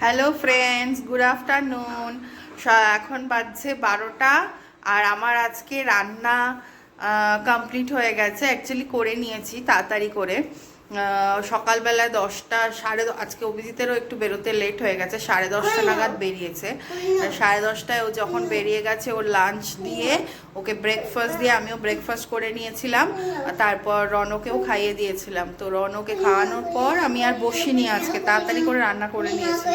Hello friends good afternoon এখন বাজছে বারোটা আর আমার আজকে রান্না কমপ্লিট হয়ে গেছে। অ্যাকচুয়ালি করে নিয়েছি তাড়াতাড়ি করে। আহ, সকালবেলায় দশটা সাড়ে আজকে অভিজিতেরও একটু বেরোতে লেট হয়ে গেছে সাড়ে দশটা নাগাদ বেরিয়েছে। আর সাড়ে দশটায় ও যখন বেরিয়ে গেছে ওর লাঞ্চ দিয়ে ওকে ব্রেকফাস্ট দিয়ে আমিও ব্রেকফাস্ট করে নিয়েছিলাম তারপর রনকেও খাইয়ে দিয়েছিলাম। তো রনকে খাওয়ানোর পর আমি আর বসিনি আজকে, তাড়াতাড়ি করে রান্না করে নিয়েছি।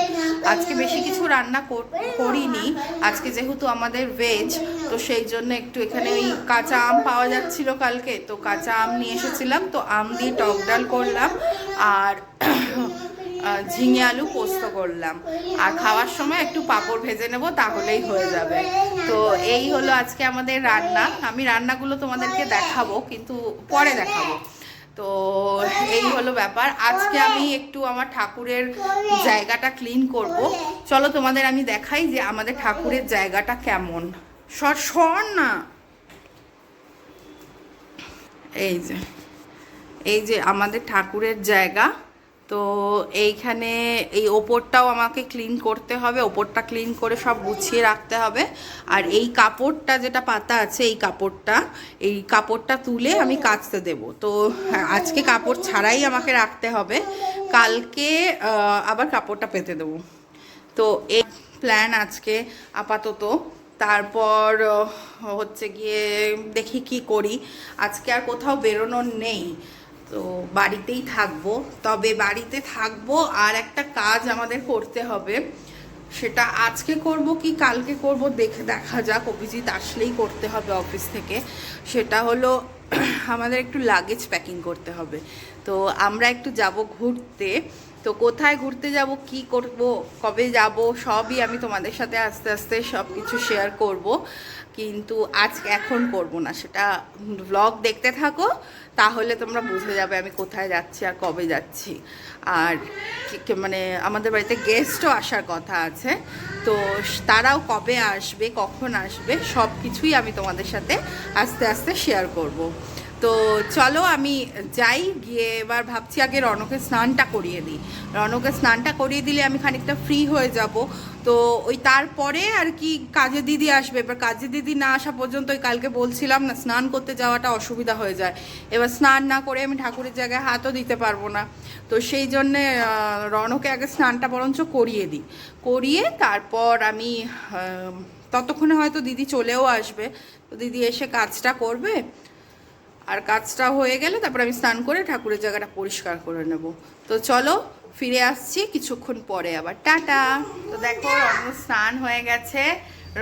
আজকে বেশি কিছু রান্না কর- করিনি, আজকে যেহেতু আমাদের ভেজ তো সেই জন্য একটু এখানে ওই কাঁচা আম পাওয়া যাচ্ছিল কালকে, তো কাঁচা আম নিয়ে এসেছিলাম, তো আম দিয়ে টক ডাল করলাম। আর ঝিঙে আলু পোস্ত করলাম। আর খাওয়ার সময় একটু পাঁপড় ভেজে নেব, তাহলেই হয়ে যাবে। তো এই হলো আজকে আমাদের রান্না। আমি রান্নাগুলো তোমাদেরকে দেখাবো, কিন্তু পরে দেখাবো। তো এই হলো ব্যাপার। আজকে আমি একটু আমার ঠাকুরের জায়গাটা ক্লিন করব। চলো তোমাদের আমি দেখাই যে আমাদের ঠাকুরের জায়গাটা কেমন। সর সর না এই যে এই যে আমাদের ঠাকুরের জায়গা। তো এইখানে এই ওপরটাও আমাকে ক্লিন করতে হবে ওপরটা ক্লিন করে সব গুছিয়ে রাখতে হবে। আর এই কাপড়টা যেটা পাতা আছে এই কাপড়টা এই কাপড়টা তুলে আমি কাচতে দেব। তো হ্যাঁ, আজকে কাপড় ছাড়াই আমাকে রাখতে হবে। কালকে আবার কাপড়টা পেতে দেবো। তো এই প্ল্যান আজকে আপাতত। তারপর হচ্ছে গিয়ে দেখি কি করি। আজকে আর কোথাও বেরোনোর নেই। তো বাড়িতেই থাকব। তবে বাড়িতে থাকব আর একটা কাজ আমাদের করতে হবে। সেটা আজকে করব কি কালকে করব দেখে দেখা যাক। অভিজিৎ আসলেই করতে হবে অফিস থেকে। সেটা হলো আমাদের একটু লাগেজ প্যাকিং করতে হবে। তো আমরা একটু যাব ঘুরতে। তো কোথায় ঘুরতে যাব, কি করব, কবে যাব, সবই আমি তোমাদের সাথে আস্তে আস্তে সব কিছু শেয়ার করব। কিন্তু আজ এখন করব না। সেটা ব্লগ দেখতে থাকো। তাহলে তোমরা বুঝে যাবে আমি কোথায় যাচ্ছি আর কবে যাচ্ছি। আর মানে আমাদের বাড়িতে গেস্টও আসার কথা আছে। তো তারাও কবে আসবে, কখন আসবে সব কিছুই আমি তোমাদের সাথে আস্তে আস্তে শেয়ার করব। তো চলো আমি যাই, গিয়ে এবার ভাবছি আগে রনকে স্নানটা করিয়ে দিই। রনকে স্নানটা করিয়ে দিলে আমি খানিকটা ফ্রি হয়ে যাব। তো ওই তারপরে আর কি কাজে দিদি আসবে। এবার কাজে দিদি না আসা পর্যন্ত ওই কালকে বলছিলাম না, স্নান করতে যাওয়াটা অসুবিধা হয়ে যায়। এবার স্নান না করে আমি ঠাকুরের জায়গায় হাতও দিতে পারব না। তো সেই জন্যে রনকে আগে স্নানটা বরঞ্চ করিয়ে দিই। করিয়ে তারপর আমি ততক্ষণে হয়তো দিদি চলেও আসবে। তো দিদি এসে কাজটা করবে। আর কাজটা হয়ে গেলে তারপর আমি স্নান করে ঠাকুরের জায়গাটা পরিষ্কার করে নেব। তো চলো ফিরে আসছি কিছুক্ষণ পরে আবার। টাটা! তো দেখো রণ স্নান হয়ে গেছে।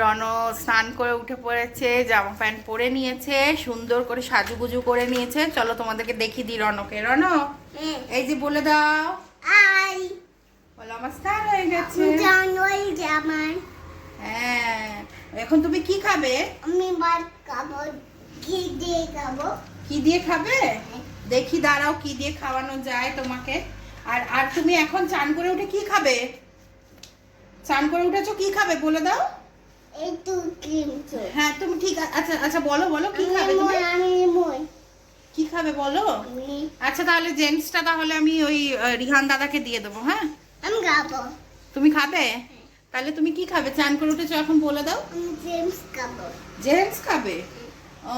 রণ স্নান করে উঠে পড়েছে জামা প্যান্ট পরে নিয়েছে সুন্দর করে সাজুগুজু করে নিয়েছে। চলো তোমাদেরকে দেখিয়ে দিই রণকে রণ এই যে বলে দাও। আই। বলো আমার স্নান হয়ে গেছে। জামাই হ্যাঁ এখন তুমি কি খাবে? আমি ভাত খাব ঘি দিয়ে খাব। কি দিয়ে খাবে? দেখি দাঁড়াও কি দিয়ে খাওয়ানো যায় তোমাকে। আর আর তুমি এখন চান করে উঠে কি খাবে? চান করে উঠেছো কি খাবে বলে দাও। হ্যাঁ তুমি ঠিক আচ্ছা আচ্ছা বলো বলো কি খাবে তুমি? কি খাবে বলো? আচ্ছা তাহলে জেন্টসটা তাহলে আমি ওই রিহান দাদাকে দিয়ে দেবো হ্যাঁ? আমি খাব। তুমি খাবে? তাহলে তুমি কি খাবে? চান করে উঠেছো এখন বলে দাও। জেমস খাব। জেমস খাবে? ও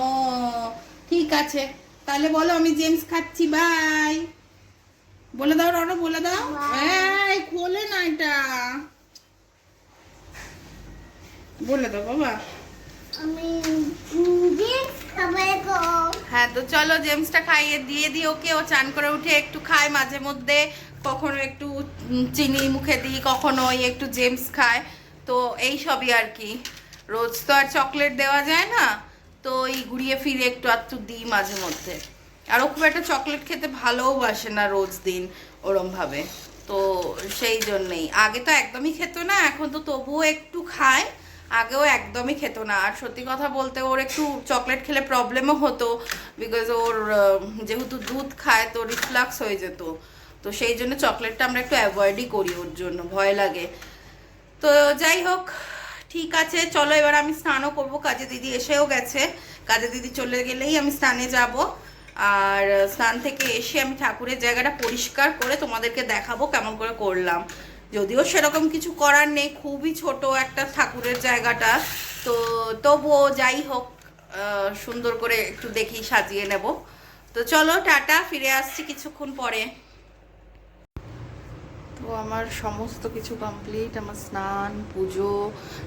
ঠিক আছে। তাহলে বলো আমি জেমস খাচ্ছি বাই। বলে দাও রনো বলে দাও। এই খোলে না এটা। বলে দাও বাবা। আমি হ্যাঁ তো চলো জেমসটা খাইয়ে দিয়ে দিই ওকে। ও চান করে উঠে একটু খায় মাঝে মধ্যে। কখনো একটু চিনি মুখে দিই কখনো ওই একটু জেমস খায়। তো এই সবই আর কি। রোজ তো আর চকলেট দেওয়া যায় না। তো ঘুরিয়ে ফিরে একটু একটু দিই মাঝে মধ্যে। আর ও খুব একটা চকলেট খেতে ভালোও বাসে না রোজ দিন ওরমভাবে। তো সেই জন্যেই। আগে তো একদমই খেত না, এখন তো তবুও একটু খায়, আগেও একদমই খেত না। আর সত্যি কথা বলতে ওর একটু চকলেট খেলে প্রবলেমও হতো বিকজ ওর যেহেতু দুধ খায় তো রিফ্লাক্স হয়ে যেত। তো সেই জন্য চকলেটটা আমরা একটু অ্যাভয়েডই করি ওর জন্য, ভয় লাগে। তো যাই হোক, ঠিক আছে, চলো এবার আমি স্নানও করব, কাজে দিদি এসেও গেছে। কাজে দিদি চলে গেলেই আমি স্নানে যাব। আর স্নান থেকে এসে আমি ঠাকুরের জায়গাটা পরিষ্কার করে তোমাদেরকে দেখাবো কেমন করে করলাম। যদিও সেরকম কিছু করার নেই, খুবই ছোট একটা ঠাকুরের জায়গাটা। তো তবুও যাই হোক সুন্দর করে একটু দেখি সাজিয়ে নেব। তো চলো, টাটা, ফিরে আসছি কিছুক্ষণ পরে। তো আমার সমস্ত কিছু কমপ্লিট আমার স্নান, পুজো,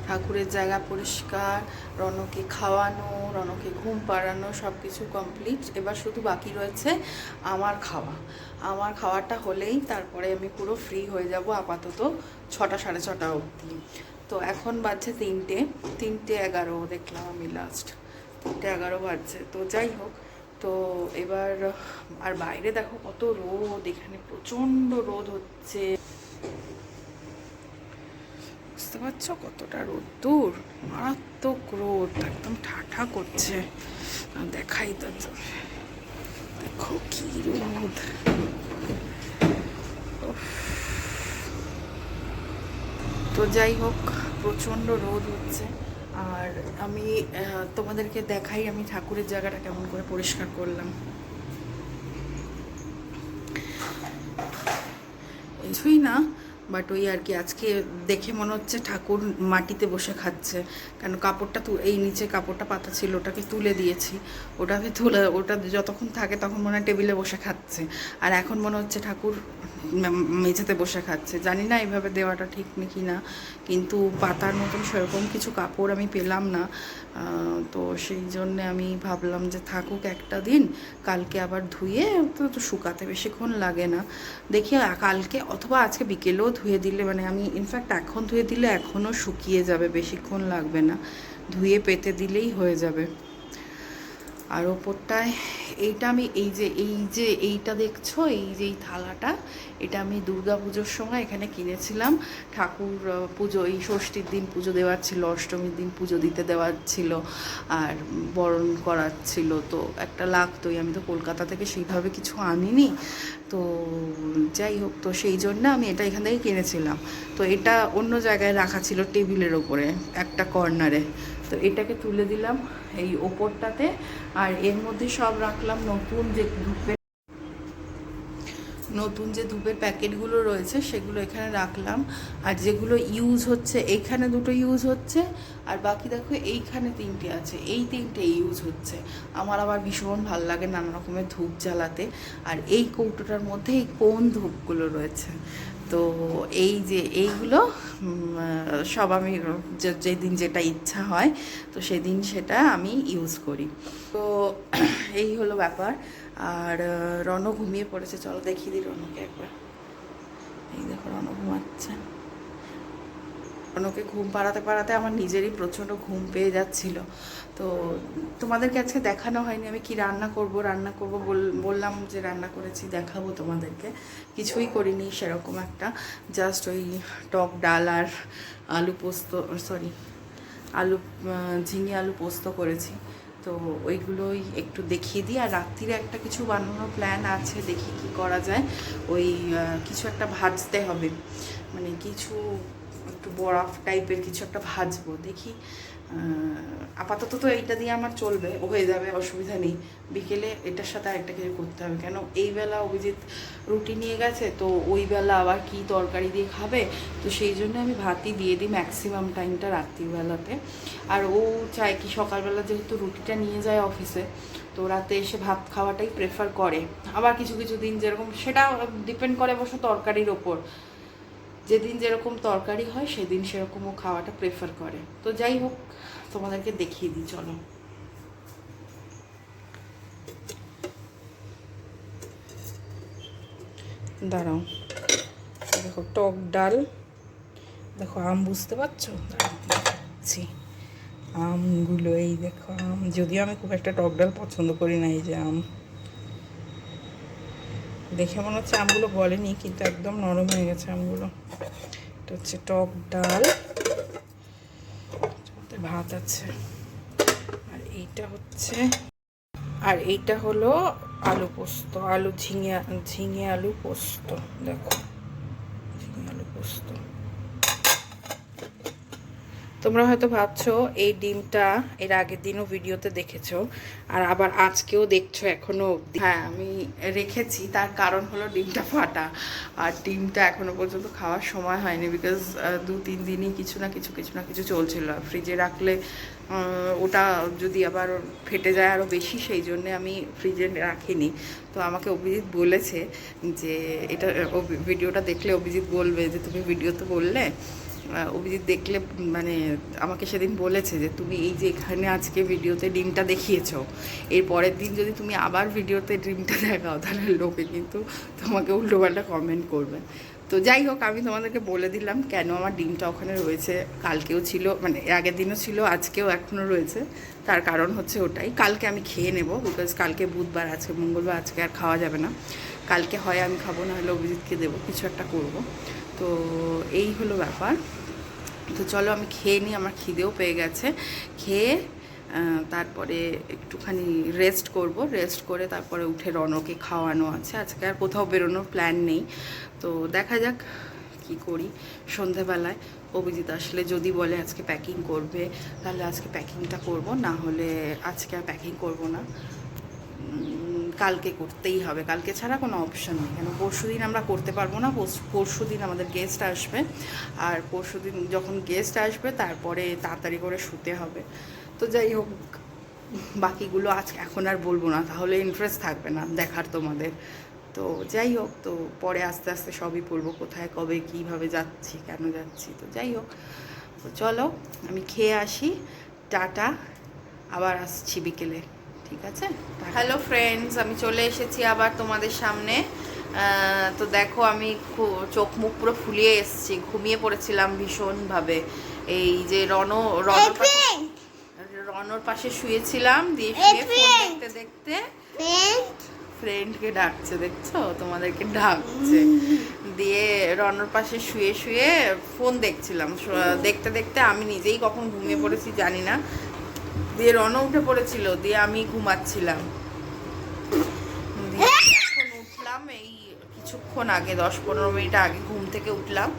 ঠাকুরের জায়গা পরিষ্কার, রনকে খাওয়ানো, রনকে ঘুম পাড়ানো সব কিছু কমপ্লিট এবার শুধু বাকি রয়েছে আমার খাওয়া। আমার খাওয়াটা হলেই তারপরে আমি পুরো ফ্রি হয়ে যাব আপাতত ছটা, সাড়ে ছটা অবধি। তো এখন বাজছে তিনটে তিনটে এগারো, দেখলাম আমি লাস্ট তিনটে এগারো বাজছে। তো যাই হোক তো এবার, আর বাইরে দেখো কত রোদ, এখানে প্রচণ্ড রোদ হচ্ছে। বুঝতে পারছ কতটা রোদ? দূর, মারাত্মক রোদ, একদম ঠাঠা করছে। দেখাই তো। দেখো কি রোদ। তো যাই হোক, প্রচণ্ড রোদ হচ্ছে। আর আমি তোমাদেরকে দেখাই আমি ঠাকুরের জায়গাটা কেমন করে পরিষ্কার করলাম। কিছুই না বাট ওই আর কি আজকে দেখে মনে হচ্ছে ঠাকুর মাটিতে বসে খাচ্ছে। কেন কাপড়টা তু, এই নিচে কাপড়টা পাতা ছিল, ওটাকে তুলে দিয়েছি। ওটাকে তুলে, ওটা যতক্ষণ থাকে তখন মনে হয় টেবিলে বসে খাচ্ছে। আর এখন মনে হচ্ছে ঠাকুর মেঝেতে বসে খাচ্ছে। জানি না এইভাবে দেওয়াটা ঠিক নাকি না কিন্তু পাতার মতন সেরকম কিছু কাপড় আমি পেলাম না। তো সেই জন্যে আমি ভাবলাম যে থাকুক একটা দিন, কালকে আবার ধুয়ে তো তো শুকাতে বেশিক্ষণ লাগে না। দেখি কালকে অথবা আজকে বিকেলেও ধুয়ে দিলে মানে আমি ইনফ্যাক্ট এখন ধুয়ে দিলে এখনও শুকিয়ে যাবে, বেশিক্ষণ লাগবে না। ধুয়ে পেতে দিলেই হয়ে যাবে। আর ওপরটায় এইটা আমি এই যে এই যে এইটা দেখছ, এই যে এই থালাটা, এটা আমি দুর্গা পুজোর সময় এখানে কিনেছিলাম। ঠাকুর পুজো, এই ষষ্ঠীর দিন পুজো দেওয়ার ছিল, অষ্টমীর দিন পুজো দিতে দেওয়ার ছিল, আর বরণ করার ছিল। তো একটা লাগতোই, আমি তো কলকাতা থেকে সেইভাবে কিছু আনিনি। তো যাই হোক, তো সেই জন্য আমি এটা এখান থেকে কিনেছিলাম। তো এটা অন্য জায়গায় রাখা ছিল টেবিলের ওপরে, একটা কর্নারে। তো এটাকে তুলে দিলাম এই ওপরটাতে আর এর মধ্যে সব রাখলাম নতুন যে ধূপের নতুন যে ধূপের প্যাকেটগুলো রয়েছে, সেগুলো এখানে রাখলাম। আর যেগুলো ইউজ হচ্ছে এইখানে দুটো ইউজ হচ্ছে, আর বাকি দেখো এইখানে তিনটে আছে। এই তিনটে ইউজ হচ্ছে। আমার আবার ভীষণ ভালো লাগে নানা রকমের ধূপ জ্বালাতে। আর এই কৌটোটার মধ্যে এই কোন ধূপগুলো রয়েছে? তো এই যে এইগুলো সব আমি যেদিন যেটা ইচ্ছা হয়, তো সেদিন সেটা আমি ইউজ করি। তো এই হলো ব্যাপার। আর রণ ঘুমিয়ে পড়েছে। চলো দেখিয়ে দিই রণকে একবার। এই দেখো রণ ঘুমাচ্ছে। রণকে ঘুম পাড়াতে পাড়াতে আমার নিজেরই প্রচণ্ড ঘুম পেয়ে যাচ্ছিল। তো তোমাদেরকে আজকে দেখানো হয়নি। আমি কি রান্না করব রান্না করব বললাম যে রান্না করেছি, দেখাবো তোমাদেরকে। কিছুই করিনি সেরকম একটা। জাস্ট ওই টক ডাল আর আলু পোস্ত, সরি, আলু ঝিঙে আলু পোস্ত করেছি। তো ওইগুলোই একটু দেখিয়ে দিই। আর রাত্রিরে একটা কিছু বানানোর প্ল্যান আছে, দেখি কি করা যায়। ওই কিছু একটা ভাজতে হবে। মানে কিছু একটু বরফ টাইপের কিছু একটা ভাজবো। দেখি আপাতত তো এইটা দিয়ে আমার চলবে, ও হয়ে যাবে, অসুবিধা নেই। বিকেলে এটার সাথে একটা কিছু করতে হবে, কেন এই বেলা অভিজিৎ রুটি নিয়ে গেছে, তো ওই বেলা আবার কি তরকারি দিয়ে খাবে? তো সেই জন্য আমি ভাতই দিয়ে দিই ম্যাক্সিমাম টাইমটা রাত্রিবেলাতে। আর ও চায় কি সকালবেলা যেহেতু রুটিটা নিয়ে যায় অফিসে তো রাতে এসে ভাত খাওয়াটাই প্রেফার করে। আবার কিছু কিছু দিন যেরকম সেটা ডিপেন্ড করে অবশ্য তরকারির ওপর। যেদিন যেরকম তরকারি হয় সেদিন সেরকম ও খাওয়াটা প্রেফার করে। তো যাই হোক তোমাদেরকে দেখিয়ে দিই চলো। দাঁড়াও। দেখো টক ডাল। দেখো আম বুঝতে পারছ? দাঁড়াও, আমগুলো এই দেখো আম। যদিও আমি খুব একটা টক ডাল পছন্দ করি না এই যে আম। দেখে মনে হচ্ছে আমগুলো বলেনি কিন্তু একদম নরম হয়ে গেছে আমগুলো। এটা হচ্ছে টক ডাল। ভাত আছে। আর এইটা হচ্ছে, আর এইটা হলো আলু পোস্ত, আলু ঝিঙে ঝিঙে আলু পোস্ত, দেখো। ঝিঙে আলু পোস্ত। তোমরা হয়তো ভাবছ এই ডিমটা এর আগের দিনও ভিডিওতে দেখেছ আর আবার আজকেও দেখছ এখনও অবধি। হ্যাঁ আমি রেখেছি তার কারণ হলো ডিমটা ফাটা। আর ডিমটা এখনও পর্যন্ত খাওয়ার সময় হয়নি বিকজ দু তিন দিনই কিছু না কিছু কিছু না কিছু চলছিল। ফ্রিজে রাখলে ওটা যদি আবার ফেটে যায় আরও বেশি সেই জন্যে আমি ফ্রিজে রাখিনি। তো আমাকে অভিজিৎ বলেছে যে এটা ভিডিওটা দেখলে অভিজিৎ বলবে যে তুমি ভিডিওতে বললে আহ, অভিজিৎ দেখলে মানে আমাকে সেদিন বলেছে যে, তুমি এই যে এখানে আজকে ভিডিওতে ডিমটা দেখিয়েছো, এর পরের দিন যদি তুমি আবার ভিডিওতে ডিমটা দেখাও, তাহলে লোকে কিন্তু তোমাকে উল্টোপাল্টা কমেন্ট করবে। তো যাই হোক, আমি তোমাদেরকে বলে দিলাম কেন আমার ডিমটা ওখানে রয়েছে, কালকেও ছিল মানে আগের দিনও ছিল, আজকেও এখনও রয়েছে। তার কারণ হচ্ছে ওটাই। কালকে আমি খেয়ে নেব বিকজ কালকে বুধবার আজকে মঙ্গলবার আজকে আর খাওয়া যাবে না। কালকে হয় আমি খাব না হলে অভিজিৎকে দেবো, কিছু একটা করব। তো এই হলো ব্যাপার। তো চলো আমি খেয়ে নিই, আমার খিদেও পেয়ে গেছে। খেয়ে তারপরে একটুখানি রেস্ট করব। রেস্ট করে তারপরে উঠে রনকে খাওয়ানো আছে। আজকে আর কোথাও বেরোনোর প্ল্যান নেই। তো দেখা যাক কি করি সন্ধেবেলায়। অভিজিৎ আসলে যদি বলে আজকে প্যাকিং করবে, তাহলে আজকে প্যাকিংটা করব, না হলে আজকে আর প্যাকিং করব না। কালকে করতেই হবে। কালকে ছাড়া কোনো অপশন নেই। কেন? পরশু দিন আমরা করতে পারব না। পরশু দিন আমাদের গেস্ট আসবে। আর পরশু দিন যখন গেস্ট আসবে, তারপরে তাড়াতাড়ি করে শুতে হবে। তো যাই হোক, বাকিগুলো আজ এখন আর বলব না। তাহলে ইন্টারেস্ট থাকবে না দেখার তোমাদের। তো যাই হোক, তো পরে আস্তে আস্তে সবই পড়ব কোথায়, কবে, কীভাবে যাচ্ছি, কেন যাচ্ছি। তো যাই হোক, তো চলো আমি খেয়ে আসি। টাটা। আবার আসছি বিকেলে। ঠিক আছে? হ্যালো ফ্রেন্ডস আমি চলে এসেছি আবার তোমাদের সামনে। তো দেখো আমি চোখ মুখ পুরো ফুলিয়ে এসেছি। ঘুমিয়ে পড়েছিলাম ভীষণভাবে। এই যে রণ রণ রনর পাশে শুয়েছিলাম দিয়ে শুয়ে ফোন দেখতে দেখতে ফ্রেন্ডকে ডাকছে দেখছ? তোমাদেরকে ডাকছে। দিয়ে রনর পাশে শুয়ে শুয়ে ফোন দেখছিলাম। দেখতে দেখতে আমি নিজেই কখন ঘুমিয়ে পড়েছি জানি না। দিয়ে রন উঠে পড়েছিল, দিয়ে আমি ঘুমাচ্ছিলাম। উঠলাম, এই কিছুক্ষণ আগে, দশ পনেরো মিনিট আগে ঘুম থেকে উঠলাম।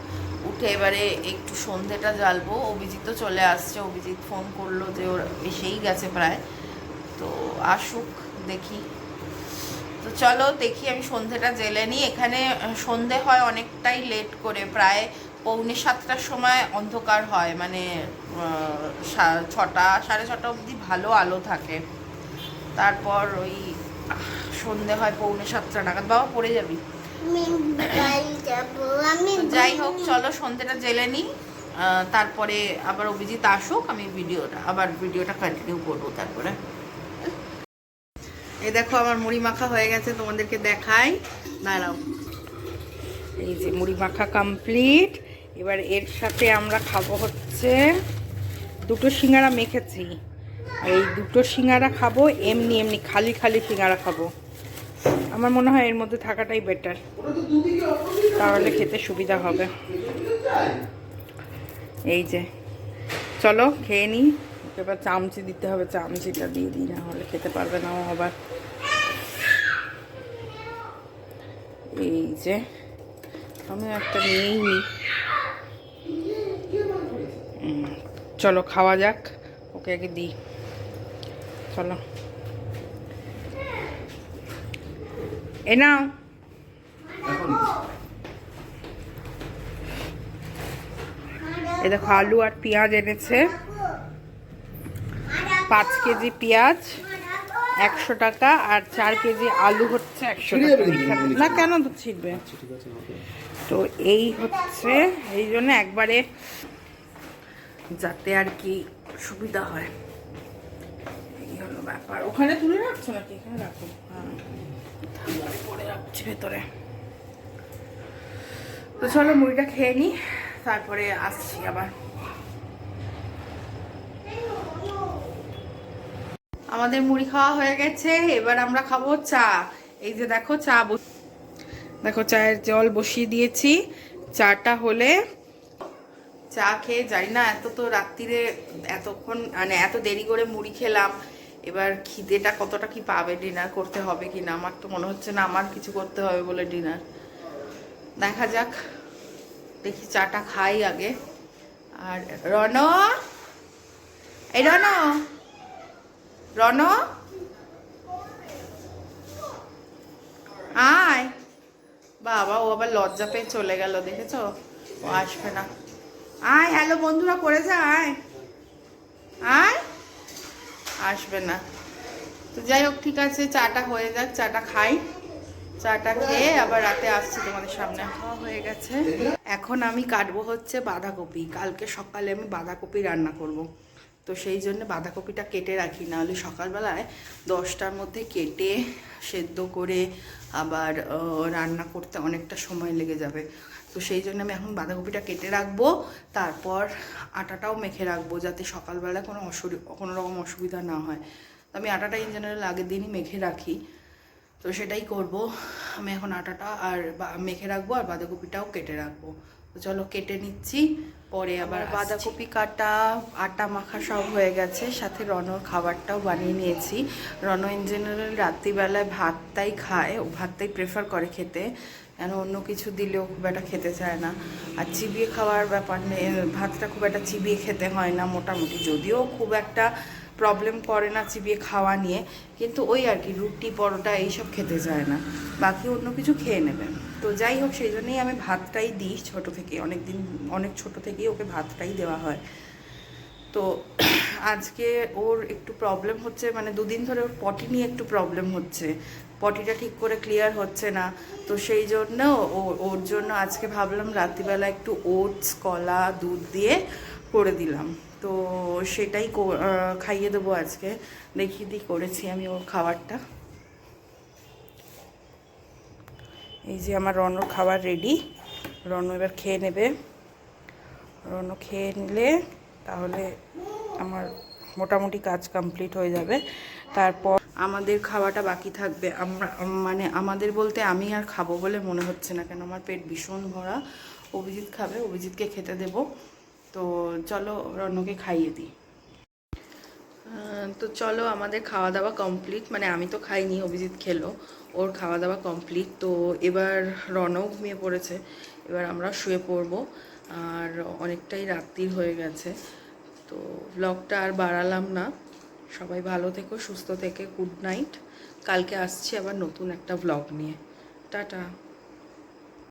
উঠে এবারে একটু সন্ধেটা জ্বালবো। অভিজিৎ তো চলে আসছে, অভিজিৎ ফোন করল যে ওর এসেই গেছে প্রায়। তো আসুক, দেখি। তো চলো, দেখি আমি সন্ধেটা জেলে নিই। এখানে সন্ধে হয় অনেকটাই লেট করে, প্রায় পৌনে সাতটার সময় অন্ধকার হয় মানে ছটা সাড়ে ছটা অবধি ভালো আলো থাকে। তারপর ওই সন্ধে হয় পৌনে সাতটা নাগাদ। বাবা পড়ে যাবি? যাই হোক চলো সন্ধেটা জেলে নিই তারপরে আবার অভিজিৎ আসুক আমি ভিডিওটা আবার ভিডিওটা কন্টিনিউ করব তারপরে। এই দেখো আমার মুড়ি মাখা হয়ে গেছে তোমাদেরকে দেখাই। দাঁড়াও। এই যে মুড়ি মাখা কমপ্লিট এবার এর সাথে আমরা খাব হচ্ছে দুটো সিঙ্গারা মেখেছি। আর এই দুটো সিঙ্গারা খাব, এমনি এমনি খালি খালি সিঙ্গারা খাব। আমার মনে হয় এর মধ্যে থাকাটাই বেটার তাহলে খেতে সুবিধা হবে। এই যে, চলো খেয়ে নিই এবার চামচি দিতে হবে, চামচিটা দিয়ে দিই না হলে খেতে পারবে না আবার। এই যে আমি একটা নিয়েই নিই চলো খাওয়া যাক। ওকে আগে দিই। চলো। এ নাও। এ দেখো আলু আর পেঁয়াজ এনেছে। পাঁচ কেজি পেঁয়াজ একশো টাকা আর চার কেজি আলু হচ্ছে একশো টাকা। না কেন তো ছিটবে তো এই হচ্ছে এই জন্য একবারে যাতে আর কি সুবিধা হয়। এই হলো ব্যাপার। ওখানে তুলে রাখছো নাকি? এখানে রাখো। হ্যাঁ। পরে রাখছি ভেতরে। তো চলো মুড়িটা খেয়ে নিই তারপরে আসছি আবার। আমাদের মুড়ি খাওয়া হয়ে গেছে, এবার আমরা খাব চা। এই যে দেখো চা দেখো চায়ের জল বসিয়ে দিয়েছি। চাটা হলে চা খেয়ে জানি না, এত তো রাত্রিরে এতক্ষণ মানে এত দেরি করে মুড়ি খেলাম, এবার খিদেটা কতটা কি পাবে ডিনার করতে হবে কি না? আমার তো মনে হচ্ছে না আমার কিছু করতে হবে বলে ডিনার দেখা যাক, দেখি চাটা খাই আগে। আর রন এই রন রন আয়। বাবা, ও আবার লজ্জা পেয়ে চলে গেল, দেখেছ? ও আসবে না। আয় হ্যালো বন্ধুরা করে যা আয়। আয়। আসবে না। তো যাই হোক ঠিক আছে চাটা হয়ে যাক চাটা খাই। চাটা খেয়ে আবার রাতে আসছি তোমাদের সামনে। খাওয়া হয়ে গেছে। এখন আমি কাটবো হচ্ছে বাঁধাকপি। কালকে সকালে আমি বাঁধাকপি রান্না করব। তো সেই জন্য বাঁধাকপিটা কেটে রাখি নাহলে সকালবেলায় দশটার মধ্যে কেটে সেদ্ধ করে আবার রান্না করতে অনেকটা সময় লেগে যাবে। তো সেই জন্য আমি এখন বাঁধাকপিটা কেটে রাখব তারপর আটাটাও মেখে রাখব যাতে সকালবেলা কোনো অসুবিধা কোনো রকম অসুবিধা না হয়। তো আমি আটাটা ইন জেনারেল আগের দিনই মেখে রাখি। তো সেটাই করব। আমি এখন আটাটা আর বা- মেখে রাখব আর বাঁধাকপিটাও কেটে রাখব। তো চলো কেটে নিচ্ছি পরে আবার বাঁধাকপি কাটা আটা মাখা সব হয়ে গেছে সাথে রনর খাবারটাও বানিয়ে নিয়েছি। রন ইন জেনারেল রাত্রিবেলায় ভাতটাই খায় ও ভাতটাই প্রেফার করে খেতে। কেন অন্য কিছু দিলেও খুব একটা খেতে চায় না। আর চিবিয়ে খাওয়ার ব্যাপার নেই ভাতটা খুব একটা চিবিয়ে খেতে হয় না মোটামুটি। যদিও খুব একটা প্রবলেম করে না চিবিয়ে খাওয়া নিয়ে, কিন্তু ওই আর কি, রুটি, পরোটা এইসব খেতে চায় না। বাকি অন্য কিছু খেয়ে নেবে। তো যাই হোক, সেই জন্যই আমি ভাতটাই দিই ছোট থেকে। অনেক দিন অনেক ছোট থেকেই ওকে ভাতটাই দেওয়া হয়। তো আজকে ওর একটু প্রবলেম হচ্ছে মানে দুদিন ধরে ওর পটি নিয়ে একটু প্রবলেম হচ্ছে। পটিটা ঠিক করে ক্লিয়ার হচ্ছে না, তো সেই জন্য ওর জন্য আজকে ভাবলাম রাত্রিবেলা একটু ওটস কলা, দুধ দিয়ে করে দিলাম। তো সেটাই খাইয়ে দেবো আজকে। দেখি দিই করেছি আমি ওর খাবারটা। এই যে আমার রনর খাবার রেডি রন এবার খেয়ে নেবে। রন খেয়ে নিলে তাহলে আমার মোটামুটি কাজ কমপ্লিট হয়ে যাবে। তারপর আমাদের খাওয়াটা বাকি থাকবে। আমরা মানে আমাদের বলতে আমি আর খাব বলে মনে হচ্ছে না। কেন আমার পেট ভীষণ ভরা। অভিজিৎ খাবে, অভিজিৎকে খেতে দেব। তো চলো রনকে খাইয়ে দিই। তো চলো আমাদের খাওয়া দাওয়া কমপ্লিট। মানে আমি তো খাইনি, অভিজিৎ খেলো। ওর খাওয়া দাওয়া কমপ্লিট। তো এবার রনও ঘুমিয়ে পড়েছে। এবার আমরা শুয়ে পড়ব। আর অনেকটাই রাত্রির হয়ে গেছে। তো ব্লগটা আর বাড়ালাম না। সবাই ভালো থেকো, সুস্থ থেকে গুড নাইট কালকে আসছি আবার নতুন একটা ব্লগ নিয়ে। টাটা।